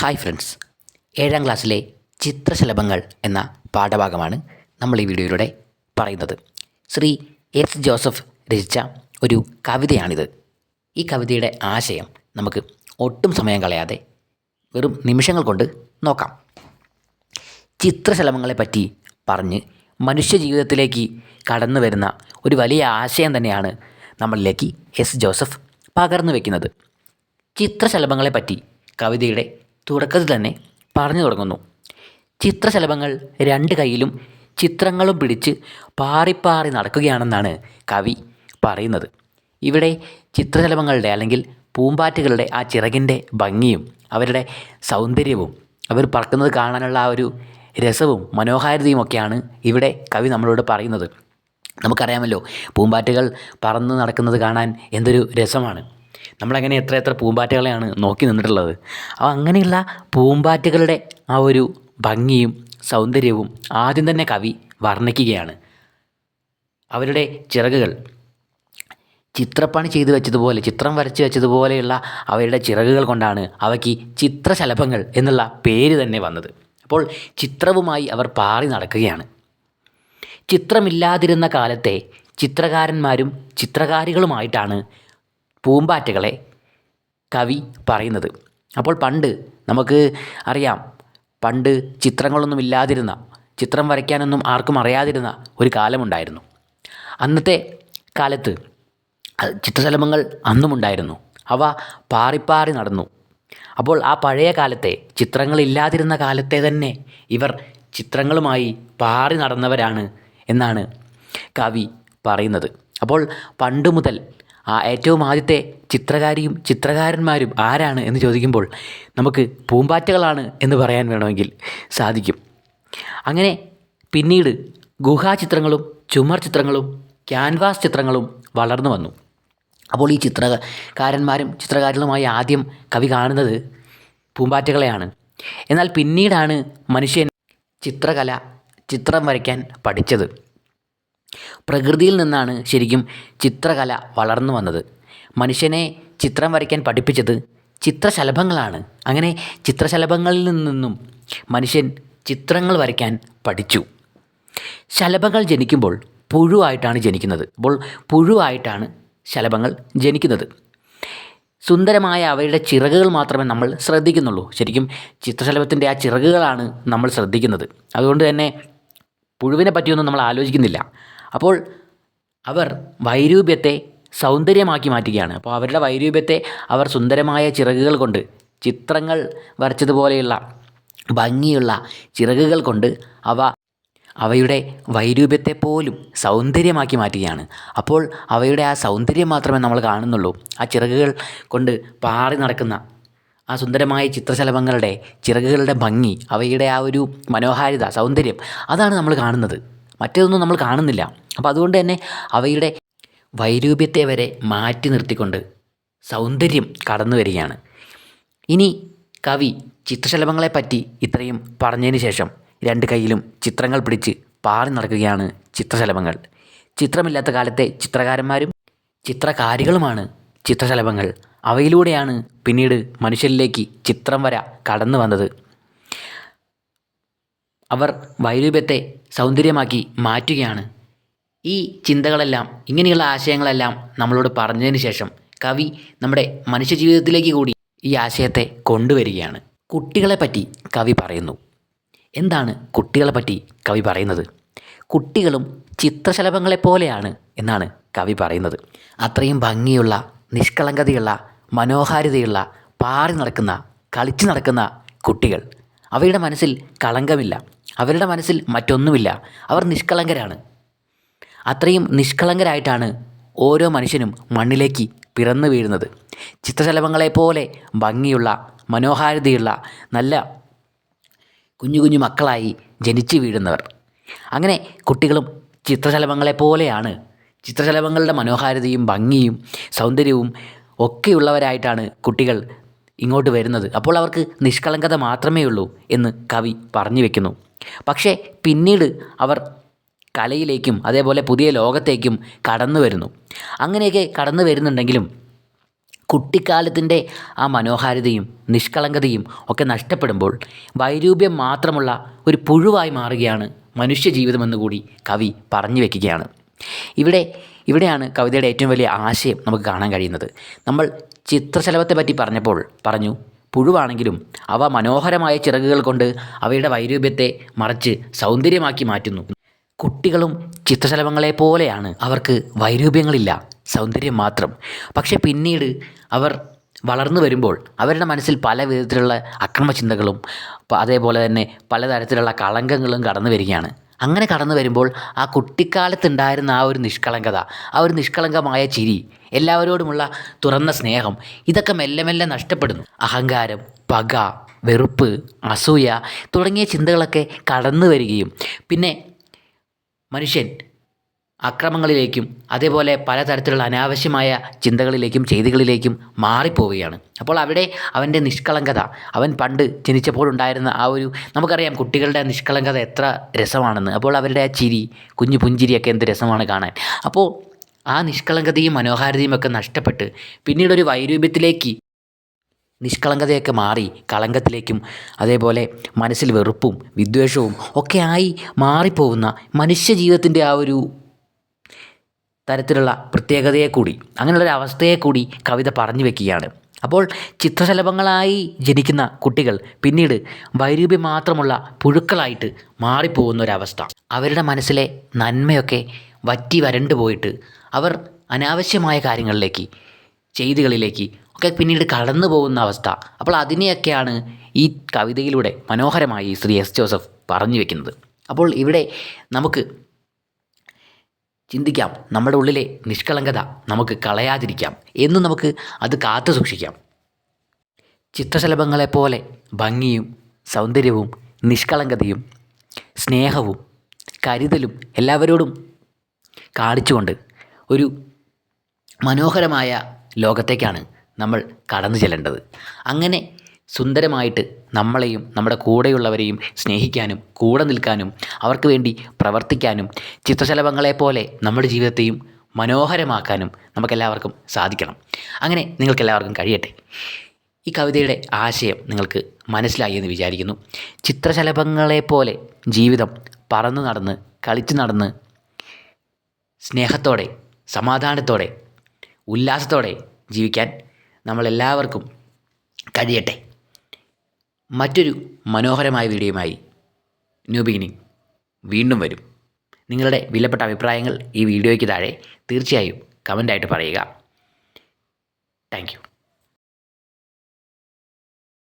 Hi friends ഏഴാം ക്ലാസ്സിലെ ചിത്രശലഭങ്ങൾ എന്ന പാഠഭാഗമാണ് നമ്മൾ ഈ വീഡിയോയിലൂടെ പറയുന്നത്. ശ്രീ എസ് ജോസഫ് രചിച്ച ഒരു കവിതയാണിത്. ഈ കവിതയുടെ ആശയം നമുക്ക് ഒട്ടും സമയം കളയാതെ വെറും നിമിഷങ്ങൾ കൊണ്ട് നോക്കാം. ചിത്രശലഭങ്ങളെ പറ്റി പറഞ്ഞ് മനുഷ്യജീവിതത്തിലേക്ക് കടന്നു വരുന്ന ഒരു വലിയ ആശയം തന്നെയാണ് നമ്മളിലേക്ക് എസ് ജോസഫ് പകർന്നു വയ്ക്കുന്നത് ചിത്രശലഭങ്ങളെ പറ്റി കവിതയുടെ തുടക്കത്തിൽ തന്നെ പറഞ്ഞു തുടങ്ങുന്നു. ചിത്രശലഭങ്ങൾ രണ്ട് കൈയിലും ചിത്രങ്ങളും പിടിച്ച് പാറിപ്പാറി നടക്കുകയാണെന്നാണ് കവി പറയുന്നത്. ഇവിടെ ചിത്രശലഭങ്ങളുടെ അല്ലെങ്കിൽ പൂമ്പാറ്റകളുടെ ആ ചിറകിന്റെ ഭംഗിയും അവരുടെ സൗന്ദര്യവും അവർ പറക്കുന്നത് കാണാനുള്ള ആ ഒരു രസവും മനോഹാരിതയും ഒക്കെയാണ് ഇവിടെ കവി നമ്മളോട് പറയുന്നത്. നമുക്കറിയാമല്ലോ പൂമ്പാറ്റകൾ പറന്ന് നടക്കുന്നത് കാണാൻ എന്തൊരു രസമാണ്. നമ്മളങ്ങനെ എത്ര എത്ര പൂമ്പാറ്റകളെയാണ് നോക്കി നിന്നിട്ടുള്ളത്. അപ്പോൾ അങ്ങനെയുള്ള പൂമ്പാറ്റകളുടെ ആ ഒരു ഭംഗിയും സൗന്ദര്യവും ആദ്യം തന്നെ കവി വർണിക്കുകയാണ്. അവരുടെ ചിറകുകൾ ചിത്രപ്പണി ചെയ്തു വെച്ചതുപോലെ ചിത്രം വരച്ച് വെച്ചതുപോലെയുള്ള അവരുടെ ചിറകുകൾ കൊണ്ടാണ് അവയ്ക്ക് ചിത്രശലഭങ്ങൾ എന്നുള്ള പേര് തന്നെ വന്നത്. അപ്പോൾ ചിത്രവുമായി അവർ പാറി നടക്കുകയാണ്. ചിത്രമില്ലാതിരുന്ന കാലത്തെ ചിത്രകാരന്മാരും ചിത്രകാരികളുമായിട്ടാണ് പൂമ്പാറ്റകളെ കവി പറയുന്നത്. അപ്പോൾ പണ്ട് നമുക്ക് അറിയാം പണ്ട് ചിത്രങ്ങളൊന്നും ഇല്ലാതിരുന്ന ചിത്രം വരയ്ക്കാനൊന്നും ആർക്കും അറിയാതിരുന്ന ഒരു കാലമുണ്ടായിരുന്നു. അന്നത്തെ കാലത്ത് ചിത്രശലഭങ്ങൾ അന്നുമുണ്ടായിരുന്നു അവ പാറിപ്പാറി നടന്നു. അപ്പോൾ ആ പഴയ കാലത്തെ ചിത്രങ്ങളില്ലാതിരുന്ന കാലത്തെ തന്നെ ഇവർ ചിത്രങ്ങളുമായി പാറി നടന്നവരാണ് എന്നാണ് കവി പറയുന്നത്. അപ്പോൾ പണ്ട് മുതൽ ആ ഏറ്റവും ആദ്യത്തെ ചിത്രകാരിയും ചിത്രകാരന്മാരും ആരാണ് എന്ന് ചോദിക്കുമ്പോൾ നമുക്ക് പൂമ്പാറ്റകളാണ് എന്ന് പറയാൻ വേണമെങ്കിൽ സാധിക്കും. അങ്ങനെ പിന്നീട് ഗുഹാചിത്രങ്ങളും ചുമർ ചിത്രങ്ങളും ക്യാൻവാസ് ചിത്രങ്ങളും വളർന്നു വന്നു. അപ്പോൾ ഈ ചിത്രകാരന്മാരും ചിത്രകാരികളുമായി ആദ്യം കവി കാണുന്നത് പൂമ്പാറ്റകളെയാണ്. എന്നാൽ പിന്നീടാണ് മനുഷ്യൻ ചിത്രകല ചിത്രം വരയ്ക്കാൻ പഠിച്ചത്. പ്രകൃതിയിൽ നിന്നാണ് ശരിക്കും ചിത്രകല വളർന്നു വന്നത്. മനുഷ്യനെ ചിത്രം വരയ്ക്കാൻ പഠിപ്പിച്ചത് ചിത്രശലഭങ്ങളാണ്. അങ്ങനെ ചിത്രശലഭങ്ങളിൽ നിന്നും മനുഷ്യൻ ചിത്രങ്ങൾ വരയ്ക്കാൻ പഠിച്ചു. ശലഭങ്ങൾ ജനിക്കുമ്പോൾ പുഴുവായിട്ടാണ് ജനിക്കുന്നത്. അപ്പോൾ പുഴുവായിട്ടാണ് ശലഭങ്ങൾ ജനിക്കുന്നത്. സുന്ദരമായ അവയുടെ ചിറകുകൾ മാത്രമേ നമ്മൾ ശ്രദ്ധിക്കുന്നുള്ളൂ. ശരിക്കും ചിത്രശലഭത്തിന്റെ ആ ചിറകുകളാണ് നമ്മൾ ശ്രദ്ധിക്കുന്നത്. അതുകൊണ്ട് തന്നെ പുഴുവിനെ പറ്റിയൊന്നും നമ്മൾ ആലോചിക്കുന്നില്ല. അപ്പോൾ അവർ വൈരൂപ്യത്തെ സൗന്ദര്യമാക്കി മാറ്റുകയാണ്. അപ്പോൾ അവരുടെ വൈരൂപ്യത്തെ അവർ സുന്ദരമായ ചിറകുകൾ കൊണ്ട് ചിത്രങ്ങൾ വരച്ചതുപോലെയുള്ള ഭംഗിയുള്ള ചിറകുകൾ കൊണ്ട് അവ അവയുടെ വൈരൂപ്യത്തെ പോലും സൗന്ദര്യമാക്കി മാറ്റുകയാണ്. അപ്പോൾ അവയുടെ ആ സൗന്ദര്യം മാത്രമേ നമ്മൾ കാണുന്നുള്ളൂ. ആ ചിറകുകൾ കൊണ്ട് പാറി നടക്കുന്ന ആ സുന്ദരമായ ചിത്രശലഭങ്ങളുടെ ചിറകുകളുടെ ഭംഗി അവയുടെ ആ ഒരു മനോഹാരിത സൗന്ദര്യം അതാണ് നമ്മൾ കാണുന്നത്. മറ്റേതൊന്നും നമ്മൾ കാണുന്നില്ല. അപ്പോൾ അതുകൊണ്ട് തന്നെ അവയുടെ വൈരൂപ്യത്തെ വരെ മാറ്റി നിർത്തിക്കൊണ്ട് സൗന്ദര്യം കടന്നു വരികയാണ്. ഇനി കവി ചിത്രശലഭങ്ങളെപ്പറ്റി ഇത്രയും പറഞ്ഞതിന് ശേഷം രണ്ട് കൈയിലും ചിത്രങ്ങൾ പിടിച്ച് പാറി നടക്കുകയാണ് ചിത്രശലഭങ്ങൾ. ചിത്രമില്ലാത്ത കാലത്തെ ചിത്രകാരന്മാരും ചിത്രകാരികളുമാണ് ചിത്രശലഭങ്ങൾ. അവയിലൂടെയാണ് പിന്നീട് മനുഷ്യരിലേക്ക് ചിത്രം വര കടന്നു വന്നത്. അവർ വൈരൂപ്യത്തെ സൗന്ദര്യമാക്കി മാറ്റുകയാണ്. ഈ ചിന്തകളെല്ലാം ഇങ്ങനെയുള്ള ആശയങ്ങളെല്ലാം നമ്മളോട് പറഞ്ഞതിന് ശേഷം കവി നമ്മുടെ മനുഷ്യജീവിതത്തിലേക്ക് കൂടി ഈ ആശയത്തെ കൊണ്ടുവരികയാണ്. കുട്ടികളെപ്പറ്റി കവി പറയുന്നു. എന്താണ് കുട്ടികളെ പറ്റി കവി പറയുന്നത്? കുട്ടികളും ചിത്രശലഭങ്ങളെ പോലെയാണ് എന്നാണ് കവി പറയുന്നത്. അത്രയും ഭംഗിയുള്ള നിഷ്കളങ്കതയുള്ള മനോഹാരിതയുള്ള പാറി നടക്കുന്ന കളിച്ചു നടക്കുന്ന കുട്ടികൾ. അവയുടെ മനസ്സിൽ കളങ്കമില്ല. അവരുടെ മനസ്സിൽ മറ്റൊന്നുമില്ല. അവർ നിഷ്കളങ്കരാണ്. അത്രയും നിഷ്കളങ്കരായിട്ടാണ് ഓരോ മനുഷ്യനും മണ്ണിലേക്ക് പിറന്നു വീഴുന്നത്. ചിത്രശലഭങ്ങളെപ്പോലെ ഭംഗിയുള്ള മനോഹാരിതയുള്ള നല്ല കുഞ്ഞു കുഞ്ഞു മക്കളായി ജനിച്ചു വീഴുന്നവർ. അങ്ങനെ കുട്ടികളും ചിത്രശലഭങ്ങളെപ്പോലെയാണ്. ചിത്രശലഭങ്ങളുടെ മനോഹാരിതയും ഭംഗിയും സൗന്ദര്യവും ഒക്കെയുള്ളവരായിട്ടാണ് കുട്ടികൾ ഇങ്ങോട്ട് വരുന്നത്. അപ്പോൾ അവർക്ക് നിഷ്കളങ്കത മാത്രമേ ഉള്ളൂ എന്ന് കവി പറഞ്ഞു വെക്കുന്നു. പക്ഷേ പിന്നീട് അവർ കലയിലേക്കും അതേപോലെ പുതിയ ലോകത്തേക്കും കടന്നു വരുന്നു. അങ്ങനെയൊക്കെ കടന്നു വരുന്നുണ്ടെങ്കിലും കുട്ടിക്കാലത്തിന്റെ ആ മനോഹാരിതയും നിഷ്കളങ്കതയും ഒക്കെ നഷ്ടപ്പെടുമ്പോൾ വൈരൂപ്യം മാത്രമുള്ള ഒരു പുഴുവായി മാറുകയാണ് മനുഷ്യ കൂടി കവി പറഞ്ഞു വയ്ക്കുകയാണ് ഇവിടെ ഇവിടെയാണ് കവിതയുടെ ഏറ്റവും വലിയ ആശയം നമുക്ക് കാണാൻ കഴിയുന്നത്. നമ്മൾ ചിത്രശലഭത്തെ പറ്റി പറഞ്ഞപ്പോൾ പറഞ്ഞു പുഴുവാണെങ്കിലും അവ മനോഹരമായ ചിറകുകൾ കൊണ്ട് അവയുടെ വൈരൂപ്യത്തെ മറച്ച് സൗന്ദര്യമാക്കി മാറ്റുന്നു. കുട്ടികളും ചിത്രശലഭങ്ങളെ പോലെയാണ്. അവർക്ക് വൈരൂപ്യങ്ങളില്ല സൗന്ദര്യം മാത്രം. പക്ഷേ പിന്നീട് അവർ വളർന്നു വരുമ്പോൾ അവരുടെ മനസ്സിൽ പല വിധത്തിലുള്ള അക്രമചിന്തകളും അതേപോലെ തന്നെ പലതരത്തിലുള്ള കളങ്കങ്ങളും കടന്നു വരികയാണ്. അങ്ങനെ കടന്നു വരുമ്പോൾ ആ കുട്ടിക്കാലത്തുണ്ടായിരുന്ന ആ ഒരു നിഷ്കളങ്കത ആ ഒരു നിഷ്കളങ്കമായ ചിരി എല്ലാവരോടുമുള്ള തുറന്ന സ്നേഹം ഇതൊക്കെ മെല്ലെ മെല്ലെ നഷ്ടപ്പെടുന്നു. അഹങ്കാരം പക വെറുപ്പ് അസൂയ തുടങ്ങിയ ചിന്തകളൊക്കെ കടന്നു വരികയും പിന്നെ മനുഷ്യൻ അക്രമങ്ങളിലേക്കും അതേപോലെ പലതരത്തിലുള്ള അനാവശ്യമായ ചിന്തകളിലേക്കും ചെയ്തികളിലേക്കും മാറിപ്പോവുകയാണ്. അപ്പോൾ അവിടെ അവന്റെ നിഷ്കളങ്കത അവൻ പണ്ട് ജനിച്ചപ്പോഴുണ്ടായിരുന്ന ആ ഒരു നമുക്കറിയാം കുട്ടികളുടെ നിഷ്കളങ്കത എത്ര രസമാണെന്ന്. അപ്പോൾ അവരുടെ ആ ചിരി കുഞ്ഞു പുഞ്ചിരിയൊക്കെ എന്ത് രസമാണ് കാണാൻ. അപ്പോൾ ആ നിഷ്കളങ്കതയും മനോഹാരിതയും ഒക്കെ നഷ്ടപ്പെട്ട് പിന്നീടൊരു വൈരൂപ്യത്തിലേക്ക് നിഷ്കളങ്കതയൊക്കെ മാറി കളങ്കത്തിലേക്കും അതേപോലെ മനസ്സിൽ വെറുപ്പും വിദ്വേഷവും ഒക്കെ ആയി മാറിപ്പോകുന്ന മനുഷ്യജീവിതത്തിന്റെ ആ ഒരു തരത്തിലുള്ള പ്രത്യേകതയെ കൂടി അങ്ങനെയുള്ളൊരു അവസ്ഥയെ കൂടി കവിത പറഞ്ഞു വെക്കുകയാണ്. അപ്പോൾ ചിത്രശലഭങ്ങളായി ജനിക്കുന്ന കുട്ടികൾ പിന്നീട് വൈരൂപ്യം മാത്രമുള്ള പുഴുക്കളായിട്ട് മാറിപ്പോകുന്ന ഒരവസ്ഥ അവരുടെ മനസ്സിലെ നന്മയൊക്കെ വറ്റി വരണ്ടു പോയിട്ട് അവർ അനാവശ്യമായ കാര്യങ്ങളിലേക്ക് ചെയ്തികളിലേക്ക് ഒക്കെ പിന്നീട് കടന്നു പോകുന്ന അവസ്ഥ. അപ്പോൾ അതിനെയൊക്കെയാണ് ഈ കവിതയിലൂടെ മനോഹരമായി ശ്രീ എസ് ജോസഫ് പറഞ്ഞു വെക്കുന്നത്. അപ്പോൾ ഇവിടെ നമുക്ക് ചിന്തിക്കാം. നമ്മുടെ ഉള്ളിലെ നിഷ്കളങ്കത നമുക്ക് കളയാതിരിക്കാം. എന്നും നമുക്ക് അത് കാത്തു സൂക്ഷിക്കാം. ചിത്രശലഭങ്ങളെപ്പോലെ ഭംഗിയും സൗന്ദര്യവും നിഷ്കളങ്കതയും സ്നേഹവും കരുതലും എല്ലാവരോടും കാണിച്ചുകൊണ്ട് ഒരു മനോഹരമായ ലോകത്തേക്കാണ് നമ്മൾ കടന്നു ചെല്ലേണ്ടത്. അങ്ങനെ സുന്ദരമായിട്ട് നമ്മളെയും നമ്മുടെ കൂടെയുള്ളവരെയും സ്നേഹിക്കാനും കൂടെ നിൽക്കാനും അവർക്ക് വേണ്ടി പ്രവർത്തിക്കാനും ചിത്രശലഭങ്ങളെപ്പോലെ നമ്മുടെ ജീവിതത്തെയും മനോഹരമാക്കാനും നമുക്കെല്ലാവർക്കും സാധിക്കണം. അങ്ങനെ നിങ്ങൾക്കെല്ലാവർക്കും കഴിയട്ടെ. ഈ കവിതയുടെ ആശയം നിങ്ങൾക്ക് മനസ്സിലായി എന്ന് വിചാരിക്കുന്നു. ചിത്രശലഭങ്ങളെപ്പോലെ ജീവിതം പറന്നു നടന്ന് കളിച്ചു നടന്ന് സ്നേഹത്തോടെ സമാധാനത്തോടെ ഉല്ലാസത്തോടെ ജീവിക്കാൻ നമ്മളെല്ലാവർക്കും കഴിയട്ടെ. മറ്റൊരു മനോഹരമായ വീഡിയോയുമായി ന്യൂ ബിഗിനിങ് വീണ്ടും വരും. നിങ്ങളുടെ വിലപ്പെട്ട അഭിപ്രായങ്ങൾ ഈ വീഡിയോയ്ക്ക് താഴെ തീർച്ചയായും കമന്റായിട്ട് പറയുക. താങ്ക്